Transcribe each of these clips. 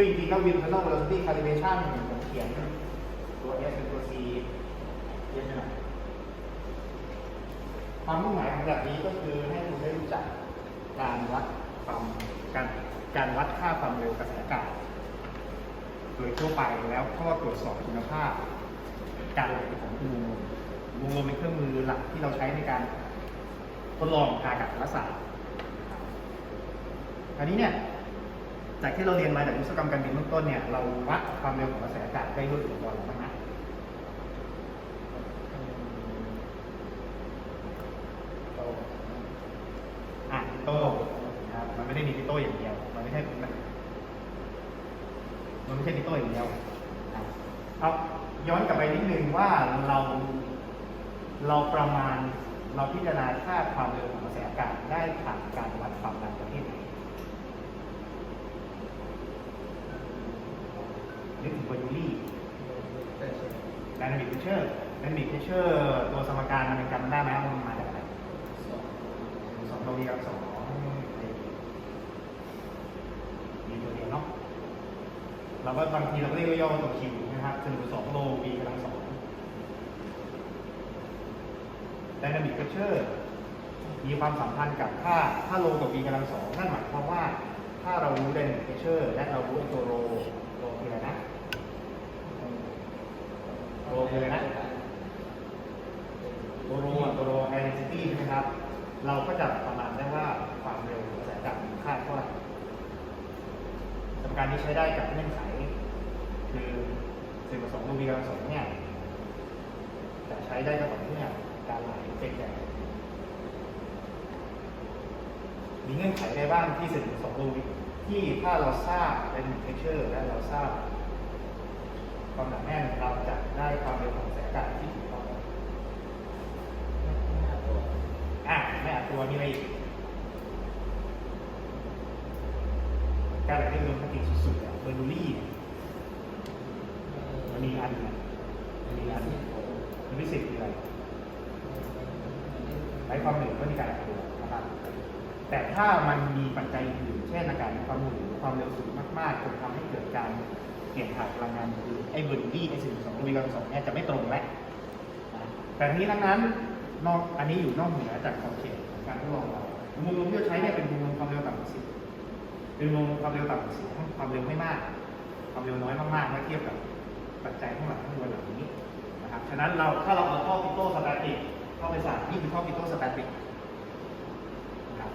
คือจริงๆก็ internal velocity calibration ผมเขียนตัว S เป็นตัว C เย็นไปหน่อยความมุ่งหมายของแบบนี้ก็คือให้คุณได้รู้จักการวัดความการการวัดค่าความเร็วกระแสอากาศโดยทั่วไปแล้วก็ตรวจสอบคุณภาพ การไหลของอุโมงค์อุโมงค์เป็นเครื่องมือหลักที่เราใช้ในการทดลองทางอากาศศาสตร์คราวนี้เนี่ย จากที่เราเรียนมาจากวิศวกรรมการบินเบื้องต้นเนี่ยเราวัดความเร็วของกระแสอากาศได้ด้วยอุปกรณ์อะไรบ้างนะอะโต้นะครับมันไม่ได้มีพิโต้อย่างเดียว มันไม่ใช่มันมันไม่ใช่พิโต้อย่างเดียวอะเอาย้อนกลับไปนิดนึงว่าเราเราประมาณเราพิจารณาค่าความเร็วของกระแสอากาศได้ผ่านการวัดความดันประเภทไหน นึกถึงเบอร์ยูรี่ Dynamic Pressure Dynamic Pressure ตัวสมการมันเป็นจำได้ไหมว่ามันมาจากอะไรสองตัวเดียวสองมีตัวเดียวเนาะเราก็บางทีเราก็เรียกย่อตัวคิวนะครับคือสองโลปีกำลังสอง Dynamic Pressure มีความสัมพันธ์กับค่าค่าโลกับ v กำลังสองนั่นหมายความว่า ถ้าเรารู้ Dynamic Pressure และเรารู้ตัวโลโลคืออะไรนะ โลคืออะไรนะตัวโรตัวโร density ใช่ไหมครับ เราก็จะประมาณได้ว่าความเร็วกระแสากาศมีค่าเท่าไหร่สมการนี้ใช้ได้กับเงื่อนไข คือสิ่งผสมโลวีกำลังสองเนี่ยจะใช้ได้ก็ต่อเมื่อการไหลเป็นแบบมีเงื่อนไขใดบ้างที่สิ่งผสมโลวีที่ถ้าเราทราบเป็นเทคเชอร์และเราทราบ ความหนาแน่นเราจะได้ความเร็วของแสอากาศที่ถูกต้องอะไม่อัดตัวมีอะไรอีกการไหลด้วยลมปกติสุดๆอะเบอร์นูรี่มันมีอันนะมันมีอันมันมีสิทธิ์คืออะไรไร้ความเหนื่อยก็มีการอัดตัวนะครับแต่ถ้ามันมีปัจจัยอื่นเช่นอากาศความหนืดความเร็วสูงมากๆจนทำให้เกิดการ ลี่ยนถ่ายพลังงานคือไอ้เบอร์ดี้ไอ้สิ่งสองวีกำลังสองเนี่ยจะไม่ตรงแล้วแต่ทั้งนี้ทั้งนั้นนอกอันนี้อยู่นอกเหนือจากขอบเขตของการทดลองเราอุมงค์ลมที่เราใช้เนี่ยเป็นอุมงค์ความเร็วต่ำกว่าสิบเป็นอุมงค์ความเร็วต่ำกว่าสิบความเร็วไม่มาก ความเร็วน้อยมากๆเมื่อเทียบกับปัจจัยข้างหลังข้างบนเหล่านี้นะครับฉะนั้นเราถ้าเราเอาท่อปิโตสแตติกเข้าไปใส่นี่คือท่อปิโตสแตติกนะครับ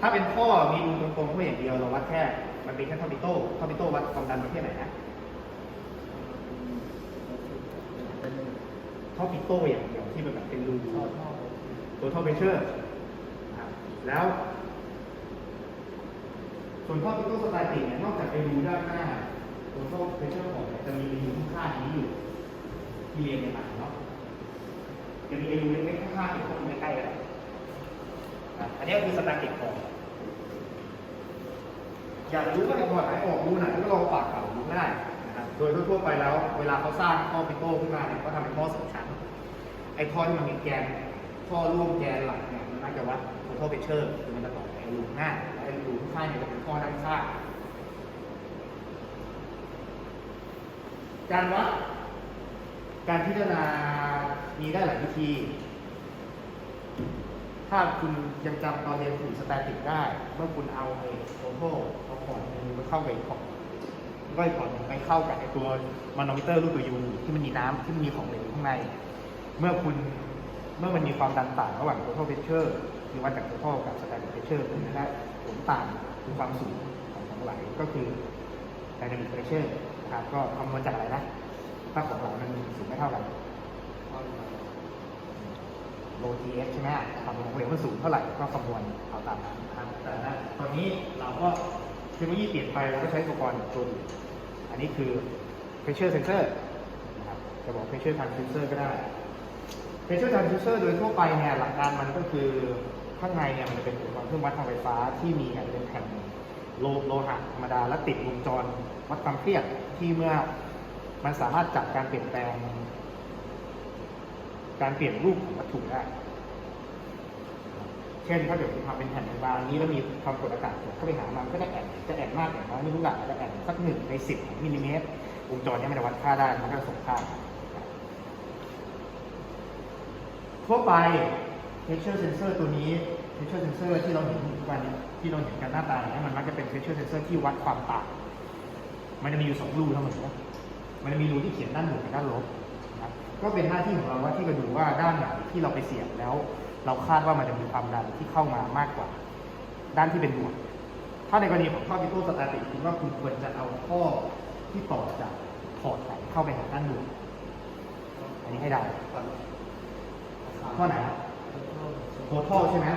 ถ้าเป็นท่อมีรูตรงๆเข้าไปอย่างเดียวเราวัดแค่ มันเป็นแค่ทอปิโต้ทอปิโต้วัดความดันประเภทไหนนะท่อปิโต้อย่างเดียวที่มันแบบเป็นรูตัวท่อเพชเชอร์แล้วส่วนท่อปิโต้สไตล์ติเนี่ยนอกจากไอ้รูด้านหน้าตัวท่อเพชเชอร์ของจะมีรูข้างๆนี้อยู่ที่เรียนในหนังเนาะจะมีรูเล็กๆข้างๆอยู่ตรงใกล้ๆกันอันนี้คือสแตติกฟอร์ม อยากรู้ว่าจังหวะไหนออกรูไหนก็ลองปากเก่าดูได้นะครับโดยทั่วๆไปแล้ว เวลาเขาสร้างท่อปิโต้ขึ้นมาเนี่ยก็ทำเป็นท่อสองชั้น ไอ้ท่อที่มันมีแกนท่อร่วมแกนหลักเนี่ยมันมักจะวัดโทเ p เชอร์คือมันจะต่อไอ้รูหน้าไอ้รูข้างเนี่ยจะเป็นท่อด้านข้างการวัดการพิจารณามีได้หลายวิธี ถ้าคุณยังจำตอนเรียนถึงสแตติกได้ เมื่อคุณเอาไอ้โทโทเอาพอร์ตหนึงไปเข้ากับอีกพอร์ตก็อีกพอร์ตหนึงไปเข้ากับไอ้ตัวมานอมิเตอร์รูปตัวยูที่มันมีน้ำที่มันมีของเหลวข้างใน เมื่อคุณเมื่อมันมีความดันต่างระหว่างโท t a l pressure คือวัดจากโท t a l กับ static pressure คุณจะได้ผลต่างคือความสูงของของไหลก็คือ dynamic pressure นะครับก็คำนวณจากอะไรนะถ้าของไหลมันสูงไม่เท่ากัน โล GS ใช่ไหมความเร็วของเหลวมันสูงเท่าไหร่ก็คำนวณเอาตามนั้นนะครับแต่ณตอนนี้เราก็เทคโนโลยีเปลี่ยนไปเราก็ใช้อุปกรณ์ตัวอื่นอันนี้คือ pressure sensor นะครับจะบอก pressure transducer ก็ได้ pressure transducer โดยทั่วไปเนี่ยหลักการมันก็คือข้างในเนี่ยมันจะเป็นอุปกรณ์เครื่องวัดทางไฟฟ้าที่มีเป็นแผ่นโลโลหะธรรมดาและติดวงจรวัดความเครียดที่เมื่อมันสามารถจับการเปลี่ยนแปลง การเปลี่ยนรูปของวัตถุได้ เช่นถ้าเกิดผมทำเป็นแผ่นบางๆนี้แล้วมีความกดอากาศเข้าไปหามันก็จะแอนจะแอนมากแอย่างน้อยไม่รู้หลักจะแอนสักหนึ่งในสิบมิลลิเมตรวงจรนี้มันจะวัดค่าได้มันก็จะส่งค่าทั่วไป pressure sensor ตัวนี้ pressure sensor ที่เราเห็นทุกวันนี้ที่เราเห็นกันหน้าตาเนี่ยมันมักจะเป็น pressure sensor ที่วัดความต่างมันจะมีอยู่สองรูเท่านั้นนะมันจะมีรูที่เขียนด้านบวกกับด้านลบ ก็เป็นหน้าที่ของเราว่าที่จะดูว่าด้านไหนที่เราไปเสียบแล้ว เราคาดว่ามันจะมีความดันที่เข้ามามากกว่า ด้านที่เป็นบวกถ้าในกรณีของท่อพิโตสแตติกคุณว่าคุณควรจะเอาท่อที่ต่อจากพอร์ตไหนเข้าไปหาด้านบวกอันนี้ให้ได้ท่อไหนโทท่อใช่ไหม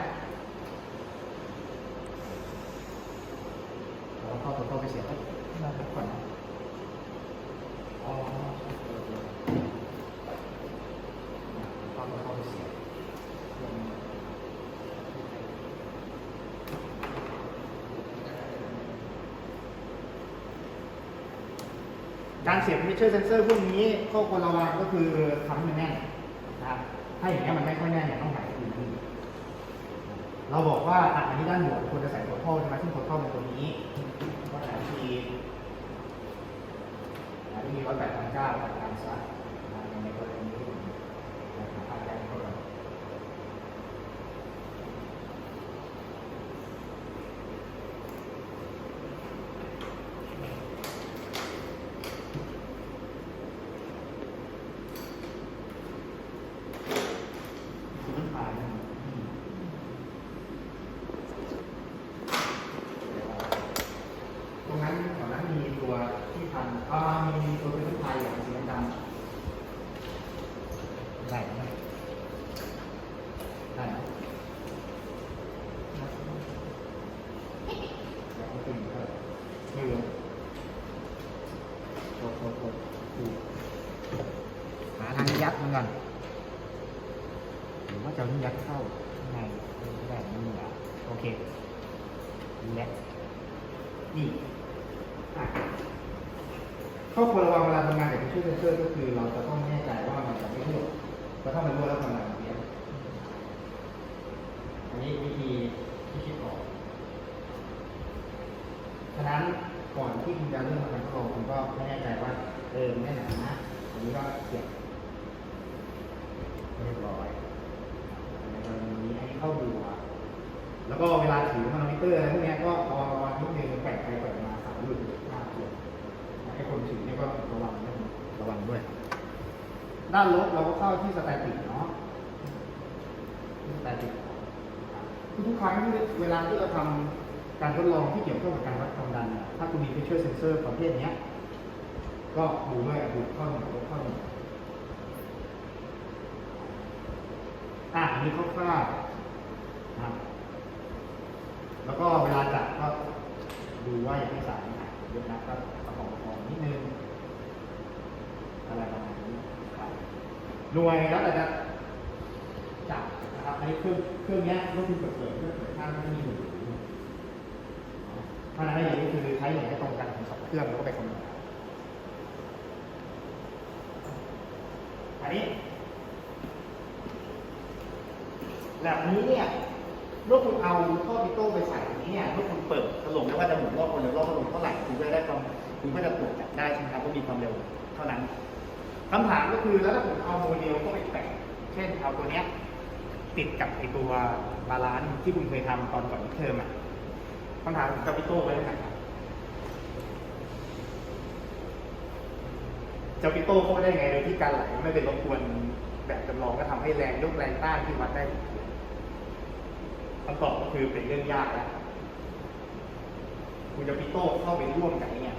เราท่อโทท่อไปเสียบน่าจะก่อนนะอ๋อท่อโทท่อไปเสียบ การเสียบมิเชอร์เซนเซอร์พวกนี้ข้อควรระวังก็คือทำให้มันแน่นนะครับถ้าอย่างนี้มันไม่ค่อยแน่นเนี่ยต้องหาอื่นดีเราบอกว่าอะอันนี้ด้านบวควรจะใส่หัวท่อใช่ไหมซึ่งหัวท่อเป็นตัวนี้ก็หาทีหาที่มีร้อยแปดพันเก้าแปดพันสามะในกรณีนี้นะครับหาแรงเท่าไหร่คือต้นปลายนะอืมตรงนั้นแถวนั้นมีตัวที่พันอ่ามีตัวเป็นต้นปลายอย่างสีดำๆได้ไหมได้ไหมแล้วก็ตึงเท่าไหร่ไม่รู้โทษโทษโทษดู ยัดมันก่อนหรือว่าจะเอานี่ยัดเข้าข้างในไม่ได้ม่อะโอเคและนี่ข้อควรระวังเวลาทำงานกับทิชชู่เซนเซอร์ก็คือเราจะต้องแน่ใจว่ามันจะไม่รั่วเพราะถ้ามันรั่วแล้วทำงานแบบนี้อันนี้วิธีที่คิดออกฉะนั้นก่อนที่คุณจะเริ่มทำงานทดลองคุณก็ไม่แน่ใจว่าเออมันแน่หนานะอันนี้ก็เก็บเรียบร้อย ในกรณีนี้ให้ เข้าดูอะแล้วก็เวลาถือมานิเตอร์อะไรพวกนี้ก็ระวังระวังนิดนึงแกว่งไปแกว่งมาสายหลุดหน้าเปลี่ยนให้คนถือเนี่ยก็ระวังด้วยระวังด้วย ด้านลบเราก็เข้าที่สแตติกเนาะที่สแตติกทุกครั้งที่เวลาที่เราทำการทดลองที่เกี่ยวข้องกับการวัดความดัน ถ้าคุณมี pressure sensor ประเภทนี้ก็ดูด้วยดูข้อหนึ่งลบข้อหนึ่งอะอันนี้คร่าวๆ นะครับแล้วก็เวลาจับก็ดูว่าอย่าให้สายหนักเยอะนะก็ประคองประคองนิดนึงอะไรประมาณนี้ครับหน่วยแล้วแต่จะจับนะครับอันนี้เครื่องเครื่องนี้ก็คือเปิดเปิดเครื่องเปิดข้างไม่มีหน่วยเพราะนั้นอย่างนี้คือใช้หน่วยให้ตรงกันของสองเครื่องแล้วก็ไปคำนวณอันนี้แบบนี้เนี่ย เมื่อคุณเอาท่อพิโต้ไปใส่อย่างนี้เนี่ยเมื่อคุณเปิดถล่มไม่ว่าจะหมุนรอบคนหรือรอบถล่มเท่าไหร่คุณก็ได้ความคุณก็จะตรวจจับได้ใช่ไหมครับว่ามีความเร็วเท่านั้นคำถามก็คือแล้วถ้าผมเอาโมเดลเข้าไปแปะเช่นเอาตัวเนี้ยติดกับไอตัวบาลานซ์ที่คุณเคยทำตอนก่อนเทอมอะคำถามกับพิโต้ไว้ไหนครับจะพิโต้เข้าไปได้ไงโดยที่การไหลไม่เป็นรบกวนแบบจำลองก็ทำให้แรงยกแรงต้านที่วัดได้ คำตอบก็คือเป็นเรื่องยากแล้วคุณจะพิโต้เข้าไปร่วมกับไอ้เนี่ย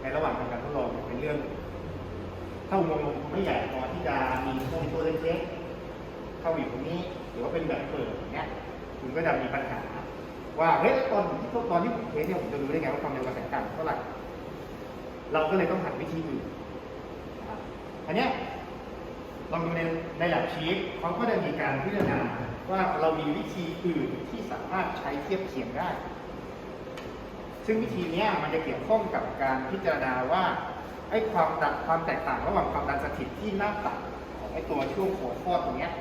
ในระหว่างทำการทดลองเนี่ยเป็นเรื่อง ถ้าอุโมงค์ไม่ใหญ่พอที่จะมีโมนิโตเล็กๆเข้าอยู่ตรงนี้หรือว่าเป็นแบบเปิดอย่างเงี้ยคุณก็จะมีปัญหา ว่าเฮ้ยตอนที่ตอนที่ผมเทสเนี่ยผมจะรู้ได้ไงว่าความเร็วกระแสต่ำเท่าไหร่เราก็เลยต้องหันวิธีอื่นอันเนี้ยลองดูในในหลักชีตเขาก็จะมีการพิจารณา ว่าเรามีวิธีอื่นที่สามารถใช้เทียบเคียงได้ ซึ่งวิธีนี้มันจะเกี่ยวข้องกับการพิจารณาว่าไอ้ความดันความแตกต่างระหว่างความดันสถิตที่หน้าตัดของไอ้ตัวช่วงโขดข้อตรงเนี้ย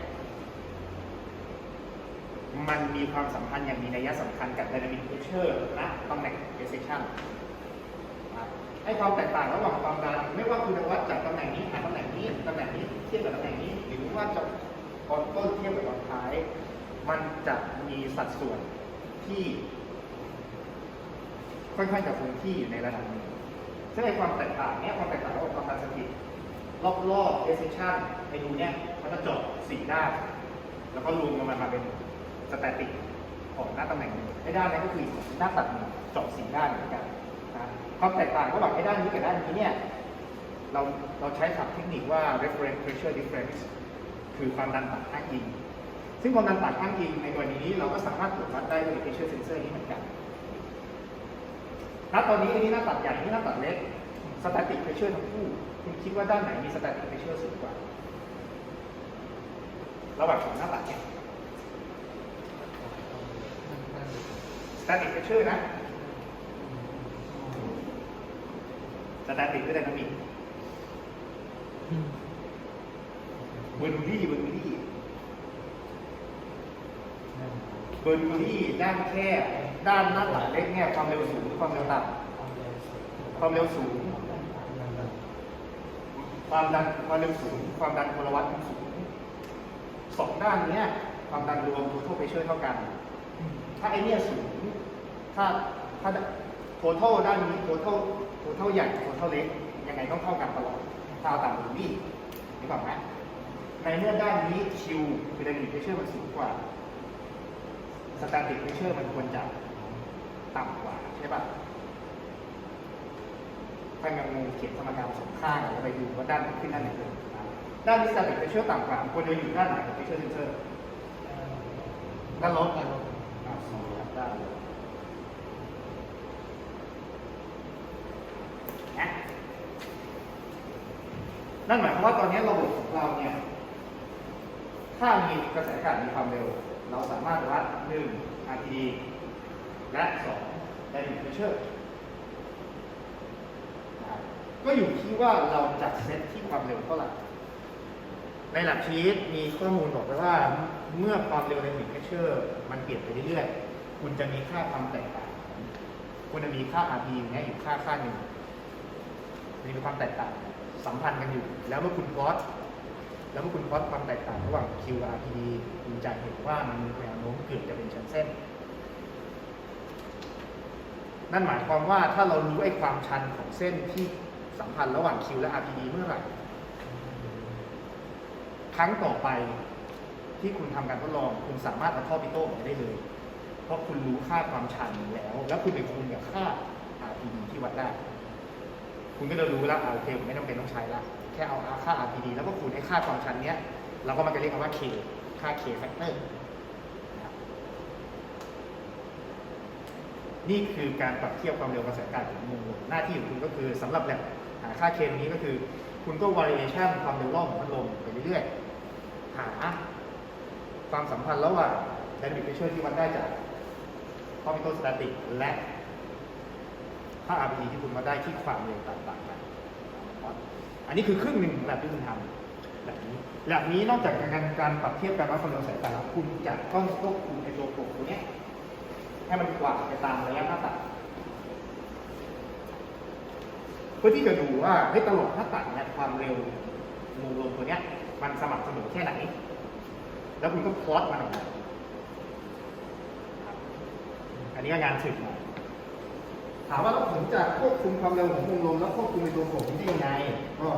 มันมีความสัมพันธ์อย่างมีนัยสำคัญกับ dynamic pressure นะตำแหน่ง precision ไอ้ความแตกต่างระหว่างความดัน ไม่ว่าคุณจะวัดจากตำแหน่งนี้หาตำแหน่งนี้ตำแหน่งนี้เทียบกับตำแหน่งนี้ หรือว่าจะ ตอนต้นเทียบกับตอนท้าย มันจะมีสัดส่วนที่ ค่อนข้างจะคงที่อยู่ในระดับหนึงซึ่งไอ้ความแตกต่างเนี้ยความแตกต่างระหว่างความดันสถิตรอบๆ precision ไอ้ดูเนี้ยมันจะจาะสี่ด้าน แล้วก็รวมกันมาเป็นสแตติกของหน้าตำแหน่งหนึ่งไอ้ด้านนี้ก็คือหน้าตัดหนึ่งจาะสี่ด้านเหมือนกันนะความแตกต่างระหว่างไอ้ด้านนี้กับด้านนี้เนี่ยเราเราใช้ศัพท์เทคนิคว่า reference pressure difference คือความดันต่างอ้างอิง ซึ่งความดันต่างอ้างอิงในกรณีนี้เราก็สามารถตรวจวัดได้ด้วย pressure sensor นี้เหมือนกันณตอนนี้อันนี้หน้าตัดใหญ่อันนี้หน้าตัดเล็ก static pressure ทั้งคู่ คุณคิดว่าด้านไหนมี static pressure สูงกว่า ระหว่างสองหน้าตัดเนี่ย static pressure นะ static คืออะไรพี่ บอร์นูรี่เบอร์นูรี่ด้านแคบด้านหน้าตัดเล็กเนี่ยความเร็วสูงความเร็วต่ำความเร็วสูง ความดันความเร็วสูง ความดันพลวัตสูงสองด้านเนี้ย ความดันรวม total pressure เท่ากัน ถ้าไอเนี้ยสูง ถ้าถ้า total ด้านนี้ total total ใหญ่ total เล็กยังไงต้องเท่ากันตลอดถ้าเอาตามรูนี่นึกออกไหม ในเมื่อด้านนี้ Q คือ dynamic pressure มันสูงกว่า static pressure มันควรจะต่ำกว่าใช่ป่ะถ้ายังงงเขียนสมการสองข้างแล้วไปดูว่าด้านไหนขึ้นด้านไหนลงนะด้านนี้ static pressure ต่ำกว่าควรจะอยู่ด้านไหนของ pressure sensor ด้านลบอะสองด้านลบนนั่นหมายความว่าตอนนี้ระบบของเราเนี่ย ถ้ามีกระแสอากาศมีความเร็ว เราสามารถวัด1 RTD และ 2 dynamic pressure ก็อยู่ที่ว่าเราจะเซตที่ความเร็วเท่าไหร่ ในหลักชีตมีข้อมูลบอกไว้ว่าเมื่อความเร็วในหนึ่งเพชเชอร์มันเปลี่ยนไปเรื่อยๆ คุณจะมีค่าความแตกต่าง คุณจะมีค่า RP อย่างเงี้ยอยู่ค่าค่าหนึ่งมีความแตกต่างสัมพันธ์กันอยู่ แล้วเมื่อคุณพอต แล้วเมื่อคุณพลอตความแตกต่างระหว่าง QRPD คุณจะเห็นว่ามันมีแนวโน้มเกือบจะเป็นชั้นเส้น นั่นหมายความว่าถ้าเรารู้ไอ้ความชันของเส้นที่สัมพันธ์ระหว่าง Q และ RPD เมื่อไหร่ ครั้งต่อไปที่คุณทำการทดลอง คุณสามารถเอาท่อปิโต้ออกมาได้เลย เพราะคุณรู้ค่าความชันแล้ว แล้วคุณไปคูณกับค่า RPD ที่วัดได้ คุณก็จะรู้แล้วอ่าโอเคผมไม่จำเป็นต้องใช้ละแค่เอาค่า RPD แล้วก็คูณให้ค่าความชันเนี้ยเราก็มันจะเรียกกันว่า K ค่า K factor นะครับนี่คือการปรับเทียบความเร็วกระแสอากาศของมุมลหน้าที่ของคุณก็คือสำหรับแลบหาค่า K ตรงนี้ก็คือ คุณก็ variation ความเร็วรอบของพัดลมไปเรื่อยๆ หาความสัมพันธ์ระหว่าง dynamic pressure ที่วัดได้จาก orbital static และค่า RPD ที่คุณมาได้ที่ความเร็วต่างๆ อันนี้คือครึ่งหนึ่งของแบบที่คุณทำแบบนี้แบบนี้นอกจากการการปรับเทียบการวัดความเร็วสายตาแล้วคุณจะต้องควบคุมไอ้ตัวโปรตัวเนี้ยให้มันกวาไปตามระยะหน้าตัดเพื่อที่จะดูว่าเฮ้ตลอดหน้าตัดเนี่ยความเร็วมุมลมตัวเนี้ย มันสม่ำเสมอแค่ไหน แล้วคุณก็พลอตมันออกมาอันนี้ก็งานถึกหน่ ถามว่าแล้วผมจะควบคุมความเร็วของมุมลมแล้วควบคุมในตัวผมได้ยังไงก็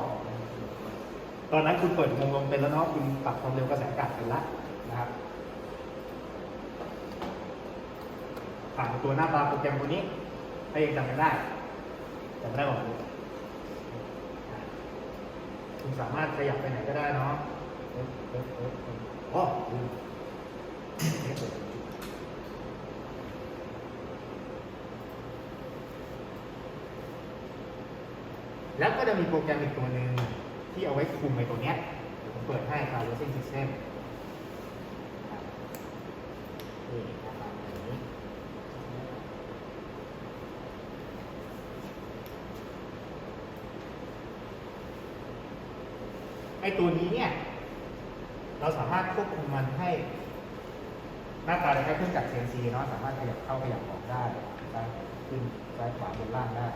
ตอนนั้นคุณเปิดมุมลมเป็นแล้วเนาะคุณปรับความเร็วกระแสอากาศเป็นละนะครับผ่านตัวหน้าตาโปรแกรมตัวนี้ถ้ายังจำกันได้จำได้บอกเลยคุณสามารถขยับไปไหนก็ได้เนาะเอ๊ะเอ๊ะเอ๊ะเอ๊ะอ๋อลืมเอ๊ะเปิด แล้วก็จะมีโปรแกรมอีกตัวหนึ่งที่เอาไว้คุมไอ้ตัวเนี้ยเดี๋ยวผมเปิดให้ครับ Racing System นี่หน้าตาแบบนี้ไอ้ตัวนี้เนี่ย เราสามารถควบคุมมันให้ หน้าตาจะคล้เครื่องจักร CNC เนาะสามารถขยับเข้าขยับออกได้ซ้ายขึ้นซ้ายขวาบนล่างได้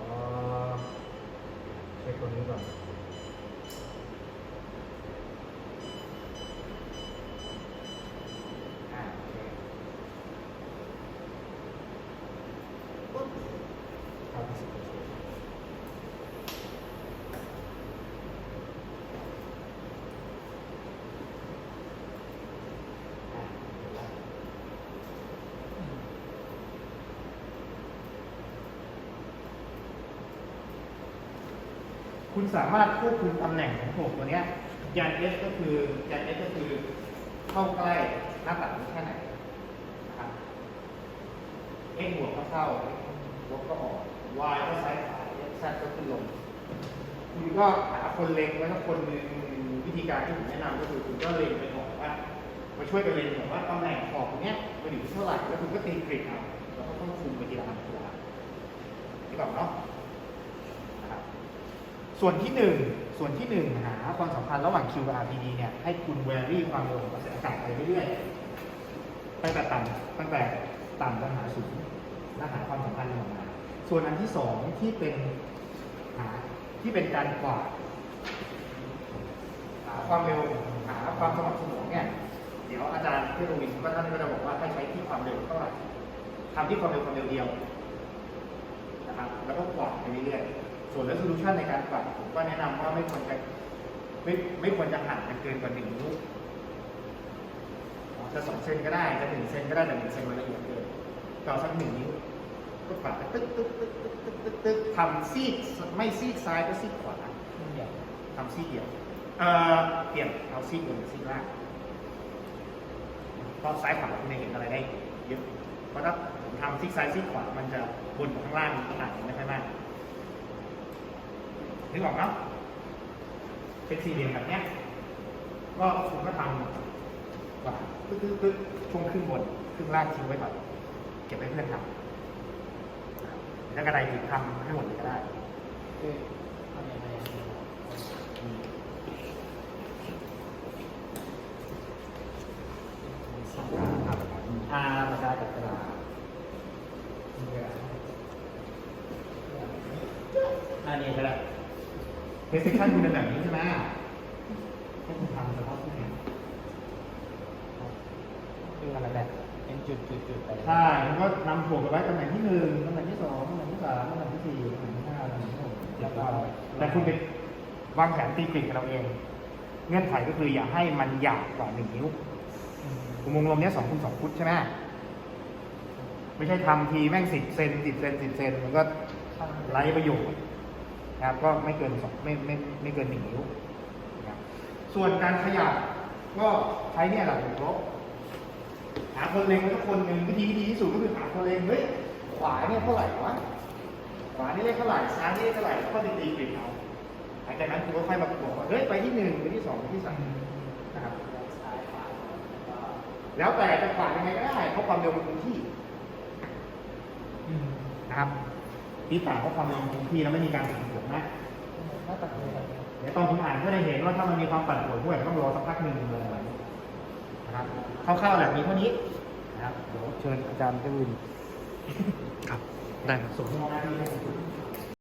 อ๋อเช็คตัวนี้ก่อน อ่าโอเคปุ๊บเข้าที่สิบเปอร์เซ็นต์อ่าเดี๋ยวนะ คุณสามารถควบคุมตำแหน่งของโถกตัวเนี้ยยาน S ก็คือยาน S ก็คือเข้าใกล้หน้าตัดแค่ไหนนะครับ X บวกก็เข้าลบก็ออก Y ก็ซ้ายขวา X Z ก็ขึ้นลง คุณก็หาคนเล็งไว้สักคนหนึ่งวิธีการที่ผมแนะนำก็คือคุณก็เล็งไปก่อนว่ามาช่วยกันเล็งก่อนว่าตำแหน่งขอบตรงเนี้ยมันอยู่ที่เท่าไหร่แล้วคุณก็ตีกริดเอาแล้วก็ต้องคุมไปทีละอันทีละอันนี่ก่อนเนาะ ส่วนที่หนึ่งส่วนที่หนึ่งหาความสัมพันธ์ระหว่าง Q กับ RPD เนี่ยให้คุณแวรี่ความเร็วของกระแสอากาศไปเรื่อยๆตั้งแต่ต่ำตั้งแต่ต่ำจนหาสูงและหาความสัมพันธ์ออกมาส่วนอันที่สองที่เป็นหาที่เป็นการกวาดหาความเร็วหาความสม่ำเสมอเนี่ยเดี๋ยวอาจารย์ที่โรงเรียนก็ท่านก็จะบอกว่าให้ใช้ที่ความเร็วเท่าไหร่ทำที่ความเร็วความเร็วเดียวนะครับแล้วก็กวาดไปเรื่อยๆ ส่วน resolution ในการกวาดผมก็แนะนำว่าไม่ควรจะไม่ไม่ควรจะห่างกันเกินกว่าหนึ่งนิ้วจะสองเซนก็ได้จะหนึ่งเซนก็ได้แต่หนึ่งเซนมันละเอียดเกินก็เอาสักหนึ่งนิ้วก็กวาดไปตึ๊กตึ๊กตึ๊กตึ๊กตึ๊กตึ๊กตึ๊กทำซีกไม่ซีกซ้ายก็ซีกขวาทำซีกเดียวเอ่อเปลี่ยนเอาซีกบนซีกล่างเพราะซ้ายขวาคุณจะเห็นอะไรได้เยอะเพราะถ้าผมทำซีกซ้ายซีกขวามันจะบนข้างล่างมันต่างกันไม่ค่อยมาก นึกออกเนาะเป็นสี่เหลี่ยมแบบเนี้ยก็คุณก็ทำกว่าตึ๊กตึ๊กตึ๊กช่วงครึ่งบนครึ่งล่างทิ้งไว้ก่อนเก็บไว้เพื่อนทำแล้วกระไดถึงทำให้หมดเลยก็ได้ คือทำยังไงอะ อาปากกากับกระดาษอันนี้ก็ได้ เพสชั่นคุณเป็นแบบนี้ใช่ไหมให้คุณทำเฉพาะที่ไหนคืออะไรแบบเป็นจุดจุดจุดไปใช่แล้วก็นำถ่วงไปไว้ตำแหน่งที่หนึ่งตำแหน่งที่สองตำแหน่งที่สามตำแหน่งที่สี่ตำแหน่งที่ห้าตำแหน่งที่หกแล้วก็แต่คุณไปวางแผนตีกริดกับเราเอง เงื่อนไขก็คืออย่าให้มันหยาบกว่าหนึ่งนิ้วอุโมงค์ลมเนี้ยสองคูณสองฟุตใช่ไหมไม่ใช่ทำทีแม่งสิบเซนสิบเซนสิบเซนมันก็ไร้ประโยชน์ นะครับก็ไม่เกินสองไม่ไม่ไม่เกินหนึ่งนิ้วนะครับส่วนการขยับก็ใช้เนี่ยแหละผมลบหาคนเล็งไว้สักคนหนึ่งวิธีที่ดีที่สุดก็คือหาคนเล็งเฮ้ยขวาเนี่ยเท่าไหร่วะขวานี่เลขเท่าไหร่ซ้ายนี่เลขเท่าไหร่แล้วก็ตีตีกริดเอาหลังจากนั้นคุณก็ค่อยมาบอกว่าเฮ้ยไปที่หนึ่งไปที่สองไปที่สามนะครับแล้วแต่จะขวายังไงก็ได้เพราะความเร็วมันคงที่นะครับ ที่ต่างเพราะความเร็วมันคงที่แล้วไม่มีการผันผวนนะหน้าตัดเลยครับเดี๋ยวตอนผมอ่านก็ได้เห็นว่าถ้ามันมีความปั่นป่วนพวกต้องรอสักพักหนึ่งเลยนะครับคร่าวๆแบบมีเท่านี้นะครับเดี๋ยวเชิญอาจารย์เจ้าวินครับได้ครับส่งมอบหน้าที่ให้คุณ